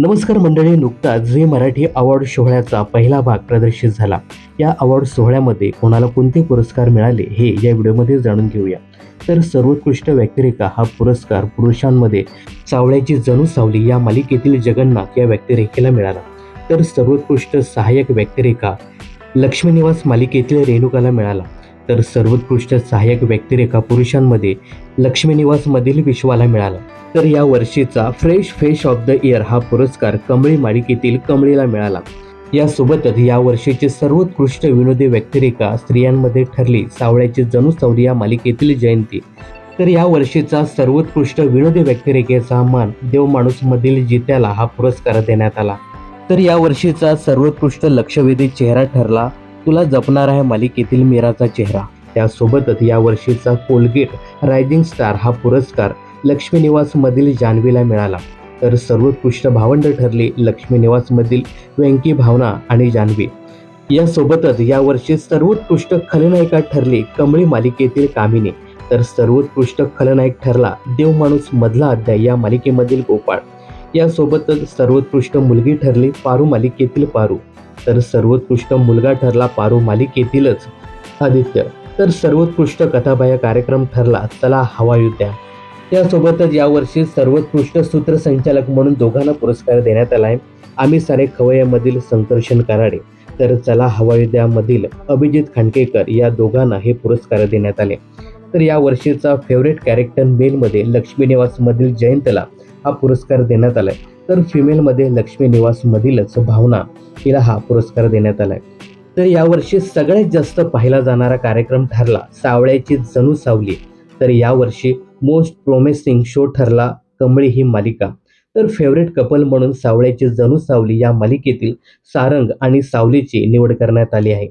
नमस्कार मंडळी नुकताच झी मराठी अवॉर्ड सोहळ्याचा पहिला भाग प्रदर्शित झाला. या अवॉर्ड सोहळ्यामध्ये कोणाला कोणते पुरस्कार मिळाले हे या व्हिडिओमध्ये जाणून घेऊया. तर सर्वोत्कृष्ट व्यक्तिरेखा हा पुरस्कार पुरुषांमध्ये सावळ्याची जणू सावली या मालिकेतील जगन्नाथ या व्यक्तिरेखेला मिळाला. तर सर्वोत्कृष्ट सहाय्यक व्यक्तिरेखा लक्ष्मीनिवास मालिकेतील रेणुकाला मिळाला. तर सर्वोत्कृष्ट सहाय्यक व्यक्तिरेखा पुरुषांमध्ये लक्ष्मीनिवासमधील विश्वाला मिळाला. तर या वर्षीचा fresh face of the year हा पुरस्कार कमळी मालिकेतील कमळीला मिळाला. यासोबतच या वर्षीची सर्वोत्कृष्ट विनोदी व्यक्तिरेखा स्त्रियांमध्ये ठरली सावळ्याची जणू सावली या मालिकेतील जयंती. तर या वर्षीचा सर्वोत्कृष्ट विनोदी व्यक्तिरेखेचा मान देव जित्याला हा पुरस्कार देण्यात आला. तर या वर्षीचा सर्वोत्कृष्ट लक्षवेधी चेहरा ठरला तुला जपणार आहे मालिकेतील मीराचा चेहरा. त्यासोबतच या वर्षीचा कोलगेट रायझिंग स्टार हा पुरस्कार लक्ष्मी निवासमधील जान्हवीला मिळाला. तर सर्वोत्कृष्ट भावंड ठरले लक्ष्मी निवासमधील व्यंकी भावना आणि जान्हवी. यासोबतच यावर्षी सर्वोत्कृष्ट खलनायिका ठरली कमळी मालिकेतील कामिनी. तर सर्वोत्कृष्ट खलनायक ठरला देव माणूस मधला अध्याय या मालिकेमधील गोपाळ. यासोबतच सर्वोत्कृष्ट मुलगी ठरली पारू मालिकेतील पारू. तर सर्वोत्कृष्ट मुलगा ठरला पारू मालिकेतीलच आदित्य. तर सर्वोत्कृष्ट कथाबाह्य कार्यक्रम ठरला चला हवा युद्ध्या यासोबतच यावर्षी सर्वोत्कृष्ट सूत्रसंचालक म्हणून दोघांना पुरस्कार देण्यात आला आहे आम्ही सारे खवय्यामधील संकर्षण कराडे. तर चला हवायुद्यामधील अभिजित खांडकेकर या दोघांना हे पुरस्कार देण्यात आले. तर या वर्षीचा फेवरेट कॅरेक्टर मेलमध्ये लक्ष्मीनिवासमधील जयंतला. हा पुरस्कार देण्यात आला आहे तर फिमेलमध्ये लक्ष्मी निवासमधीलच भावना हिला हा पुरस्कार देण्यात आला आहे तर यावर्षी सगळ्यात जास्त पाहिला जाणारा कार्यक्रम ठरला सावळ्याची जणू सावली. तर यावर्षी मोस्ट प्रोमेसिंग शो ठरला कमळी ही मालिका. तर फेवरेट कपल म्हणून सावळ्याची जणू सावली या मालिकेतील सारंग आणि सावलीची निवड करण्यात आली आहे.